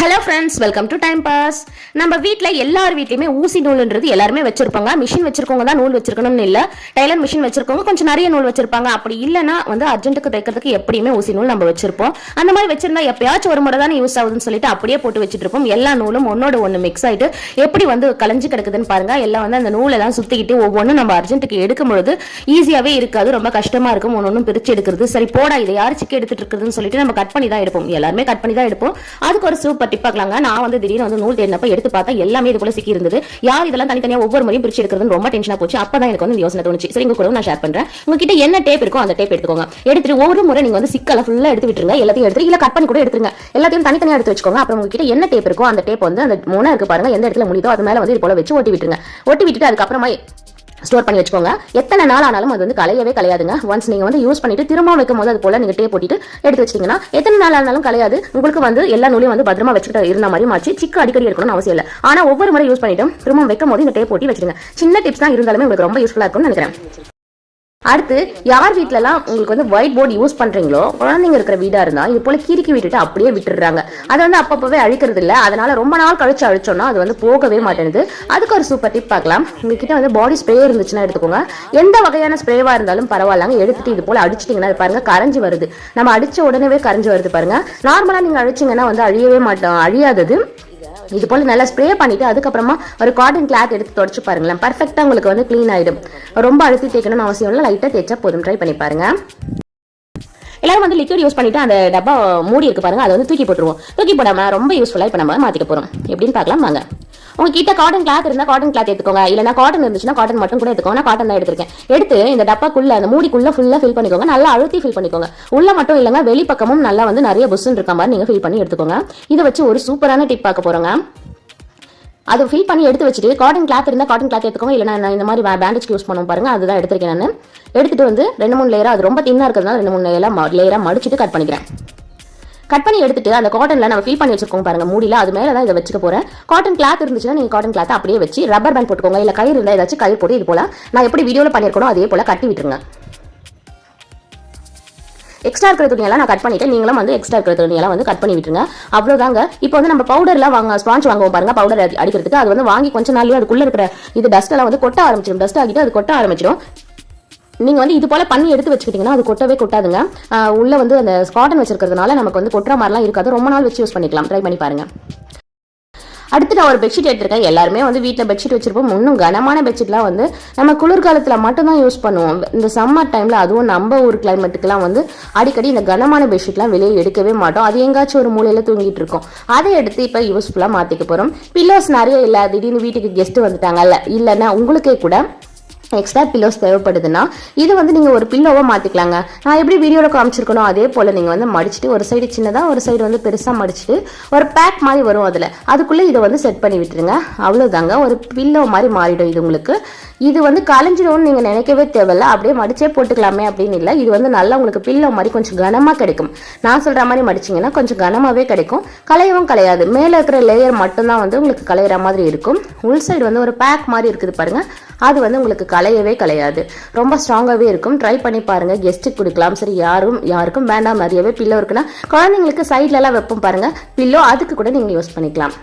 Hello friends welcome to time pass நம்ம வீட்டில் எல்லார் வீட்லையுமே ஊசி நூல்ன்றது எல்லாருமே வச்சிருப்பாங்க. மிஷின் வச்சிருக்கவங்க தான் நூல் வச்சிருக்கணும்னு இல்லை. டைலர் மிஷின் வச்சிருக்கவங்க கொஞ்சம் நிறைய நூல் வச்சிருப்பாங்க. அப்படி இல்லைன்னா வந்து அர்ஜென்ட்டுக்கு தைக்கிறதுக்கு எப்படியுமே ஊசி நூல் நம்ம வச்சிருப்போம். அந்த மாதிரி வச்சிருந்தா எப்பயாச்சும் ஒரு முறை தானே யூஸ் ஆகுதுன்னு சொல்லிட்டு அப்படியே போட்டு வச்சுட்டு இருப்போம். எல்லா நூலும் ஒன்னோட ஒன்று மிக்ஸ் ஆகிட்டு எப்படி வந்து கலைஞ்சு கிடக்குதுன்னு பாருங்க. எல்லாம் வந்து அந்த நூலெல்லாம் சுத்திக்கிட்டு ஒவ்வொன்றும் நம்ம அர்ஜென்ட்டுக்கு எடுக்கும் பொழுது இருக்காது. ரொம்ப கஷ்டமா இருக்கும். ஒன்னொன்னும் பிரிச்சு எடுக்கிறது. சரி போடா இதை யார் சிக்கி எடுத்துட்டு இருக்குதுன்னு சொல்லிட்டு நம்ம கட் பண்ணி தான் எடுப்போம். எல்லாருமே கட் பண்ணி தான் எடுப்போம். அதுக்கு ஒரு சூப்பர் டிப் பார்க்கலாங்க. நான் வந்து திடீர்னு வந்து நூல் தேடினப்ப எடுத்து பார்த்தா எல்லாமே இது போல சிக்கி இருந்தது. யார் இதெல்லாம் தனித்தனியா ஒவ்வொரு முறையும் பிரிச்சு எடுக்கிறது ரொம்ப டென்ஷனா போச்சு. அப்பதான் எனக்கு வந்து இந்த யோசனை தோணுச்சு. சரி உங்க கூட நான் ஷேர் பண்றேன். உங்ககிட்ட என்ன டேப் இருக்கோ அந்த டேப் எடுத்துக்கோங்க. எடுத்துட்டு ஒவ்வொரு முறை நீங்க வந்து சிக்கலை ஃபுல்லா எடுத்து விட்டுருங்க. எல்லாத்தையும் எடுத்து இல்ல கட் பண்ணி கூட எடுத்துருங்க. எல்லாத்தையும் தனித்தனியா எடுத்து வச்சுக்கோங்க. அப்புறம் உங்ககிட்ட என்ன டேப் இருக்கோ அந்த டேப் வந்து அந்த மூணா இருக்கு பாருங்க எந்த இடத்துல முடியுதோ அது மேல வந்து இது போல வச்சு ஒட்டி விட்டுருங்க. ஒட்டி விட்டுட்டு அதுக்கப்புறமா ஸ்டோர் பண்ணி வச்சுக்கோங்க. எத்தனை நாள் ஆனாலும் அது வந்து கலையவே கலையாதுங்க ஒன்ஸ் நீங்கள் வந்து யூஸ் பண்ணிட்டு திரும்ப வைக்கும் போது அது போல் நீங்கள் டே போட்டுட்டு எடுத்து வச்சிட்டிங்கன்னா எத்தனை நாள் ஆனாலும் கலையாது உங்களுக்கு வந்து எல்லா நூலையும் வந்து பத்திரமா வச்சுக்கிட்டு இருந்த மாதிரி மாச்சு சிக்கு அடிக்கடி இருக்கணும்னு அவசியம் இல்லை. ஆனால் ஒவ்வொரு முறை யூஸ் பண்ணிட்டு திரும்ப வைக்கும் போது இந்த டே போட்டி வச்சிருங்க சின்ன டிப்ஸ் தான் இருந்தாலுமே உங்களுக்கு ரொம்ப யூஸ்ஃபுல்லாக இருக்கும்னு நினைக்கிறேன். அடுத்து யார் வீட்டிலலாம் உங்களுக்கு வந்து ஒயிட் போர்டு யூஸ் பண்றீங்களோ குழந்தைங்க இருக்கிற வீடா இருந்தா இது போல கிறுக்கி விட்டுட்டு அப்படியே விட்டுடுறாங்க. அதை வந்து அப்பப்பவே அழிக்கிறது இல்லை. அதனால ரொம்ப நாள் கழிச்சு அழிச்சோம்னா அது வந்து போகவே மாட்டேங்குது அதுக்கு ஒரு சூப்பர் டிப் பார்க்கலாம். உங்ககிட்ட வந்து பாடி ஸ்ப்ரே இருந்துச்சுன்னா எடுத்துக்கோங்க. எந்த வகையான ஸ்ப்ரேவா இருந்தாலும் பரவாயில்லங்க. எடுத்துட்டு இது போல அடிச்சிட்டீங்கன்னா பாருங்கள் பாருங்க கரைஞ்சு வருது. நம்ம அடிச்ச உடனே கரைஞ்சி வருது பாருங்க. நார்மலா நீங்க அழிச்சீங்கன்னா வந்து அழியவே மாட்டோம் அழியாதது. இது போல நல்லா ஸ்ப்ரே பண்ணிட்டு அதுக்கப்புறமா ஒரு காட்டன் கிளாத் எடுத்து தொடச்சு பாருங்களேன். பர்ஃபெக்டாக உங்களுக்கு வந்து க்ளீன் ஆயிடும். ரொம்ப அழுத்தி தேய்க்கணும்னு அவசியம் இல்லை. லைட்டா தேய்ச்சா போதும். ட்ரை பண்ணி பாருங்க. எல்லாரும் வந்து லிக்விட் யூஸ் பண்ணிட்டு அந்த டப்பா மூடி இருக்கு பாருங்க. அதை வந்து தூக்கி போட்டுருவோம். தூக்கி போடாம ரொம்ப யூஸ்ஃபுல்லா இப்போ நம்ம மாத்திக்க போறோம். எப்படின்னு பார்க்கலாம். வாங்க. உங்ககிட்ட காட்டன் கிளாத் இருந்தா காட்டன் கிளாத் எடுத்துக்கோங்க. இல்லைனா காட்டன் இருந்துச்சுன்னா காட்டன் மட்டும் கூட எடுத்துக்கோங்க. நான் காட்டன் தான் எடுத்திருக்கேன். எடுத்து இந்த டப்பாக்குள்ள அந்த மூடிக்குள்ள ஃபுல்லா ஃபில் பண்ணிக்கோங்க. நல்லா அழுத்தி ஃபில் பண்ணிக்கோங்க. உள்ள மட்டும் இல்லைங்க வெளிப்பக்கமும் நல்லா வந்து நிறைய புஷ்ன்னு இருக்க மாதிரி நீங்க ஃபில் பண்ணி எடுத்துக்கோங்க. இதை வச்சு ஒரு சூப்பரான டிப் பார்க்க போறோங்க. அதை ஃபில் பண்ணி எடுத்து வச்சுட்டு காட்டன் கிளாத் இருந்தால் காட்டன் கிளாத் எடுத்துக்கோங்க. இல்லை நான் இந்த மாதிரி பேண்டேஜ் யூஸ் பண்ணுவோம் பாருங்க. அதுதான் எடுத்திருக்கேன் நான். எடுத்துட்டு வந்து ரெண்டு மூணு லேயராக அது ரொம்ப தின்னாக இருக்கிறதுனால ரெண்டு மூணு லேயராக லேயராக மடிச்சுட்டு கட் பண்ணிக்கிறேன். கட் பண்ணி எடுத்துட்டு அந்த காட்டன்ல நம்ம ஃபில் பண்ணி வச்சிருக்கோம் பாருங்க. மூடியில் அது மேல தான் இதை வச்சுக்க போறேன். காட்டன் கிளாத் இருந்துச்சுன்னா நீங்க காட்டன் கிளாத் அப்படியே வச்சு ரப்பர் பேண்ட் போட்டுக்கோங்க. இல்ல கயிறு இருந்தா ஏதாச்சும் கயிறு போட்டு இது போல நான் எப்படி வீடியோல பண்ணிருக்கணும் அதே போல கட்டி விட்டுருங்க. எக்ஸ்ட்ரா இருக்கிற துணியெல்லாம் நான் கட் பண்ணிட்டேன். நீங்களும் வந்து எக்ஸ்ட்ரா இருக்கிற துணியெல்லாம் வந்து கட் பண்ணி விட்டுருங்க. அவ்வளோதாங்க இப்போ வந்து நம்ம பவுடர்லாம் வாங்க ஸ்பாஞ்ச் வாங்குவோம் பாருங்க பவுடர் அடிக்கிறதுக்கு. அது வந்து வாங்கி கொஞ்ச நாள்லயே அதுக்குள்ள இருக்கிற இது டஸ்ட் எல்லாம் வந்து கொட்ட ஆரம்பிச்சிடும். டஸ்ட் ஆகிட்டு அது கொட்ட ஆரம்பிச்சிடும். நீங்கள் வந்து இது போல் பண்ணி எடுத்து வச்சுக்கிட்டிங்கன்னா அது கொட்டவே கொட்டாதுங்க. உள்ளே வந்து அந்த காட்டன் வச்சிருக்கிறதுனால நமக்கு வந்து கொட்டுற மாதிரிலாம் இருக்காது. ரொம்ப நாள் வச்சு யூஸ் பண்ணிக்கலாம். ட்ரை பண்ணி பாருங்கள் அடுத்து நான் ஒரு பெட்ஷீட் எடுத்திருக்கேன். எல்லாருமே வந்து வீட்டில் பெட்ஷீட் வச்சிருப்போம். இன்னும் கனமான பெட்ஷீட்லாம் வந்து நம்ம குளிர்காலத்தில் மட்டும்தான் யூஸ் பண்ணுவோம். இந்த சம்மர் டைமில் அதுவும் நம்ம ஊர் கிளைமேட்டுக்குலாம் வந்து அடிக்கடி இந்த கனமான பெட்ஷீட்லாம் வெளியே எடுக்கவே மாட்டோம். அது எங்காச்சும் ஒரு மூலையில் தூங்கிட்டு இருக்கோம். அதை எடுத்து இப்போ யூஸ்ஃபுல்லாக மாற்றிக்க போகிறோம் பில்லோஸ் நிறைய இல்லை. திடீர்னு வீட்டுக்கு கெஸ்ட் வந்துட்டாங்கல்ல. இல்லைன்னா உங்களுக்கே கூட எக்ஸ்ட்ரா பில்லோஸ் தேவைப்படுதுன்னா இது வந்து நீங்கள் ஒரு பில்லோவாக மாற்றிக்கலாங்க நான் எப்படி வீடியோவில் காமிச்சிருக்கணும் அதே போல் நீங்கள் வந்து மடிச்சுட்டு ஒரு சைடு சின்னதாக ஒரு சைடு வந்து பெருசாக மடிச்சுட்டு ஒரு பேக் மாதிரி வரும் அதில். அதுக்குள்ளே இதை வந்து செட் பண்ணி விட்டுருங்க. அவ்வளோதாங்க ஒரு பில்லோ மாதிரி மாறிடும் இது உங்களுக்கு. இது வந்து கலைஞ்சிடும்னு நீங்கள் நினைக்கவே தேவையில்ல. அப்படியே மடிச்சே போட்டுக்கலாமே அப்படின்னு இல்லை. இது வந்து நல்லா உங்களுக்கு பில்லோ மாதிரி கொஞ்சம் கனமாக கிடைக்கும். நான் சொல்கிற மாதிரி மடிச்சிங்கன்னா கொஞ்சம் கனமாகவே கிடைக்கும். கலையவும் கலையாது மேலே இருக்கிற லேயர் மட்டும்தான் வந்து உங்களுக்கு கலையிற மாதிரி இருக்கும். உள் சைடு வந்து ஒரு பேக் மாதிரி இருக்குது பாருங்கள் அது வந்து உங்களுக்கு கலையவே கலையாது ரொம்ப ஸ்ட்ராங்காகவே இருக்கும். ட்ரை பண்ணி பாருங்க. கெஸ்ட்டுக்கு கொடுக்கலாம். சரி யாரும் யாருக்கும் வேண்டாம். மாதிரியவே பில்லோ இருக்குன்னா குழந்தைங்களுக்கு சைட்லலாம் வைப்போம் பாருங்க. பில்லோ அதுக்கு கூட நீங்கள் யூஸ் பண்ணிக்கலாம்.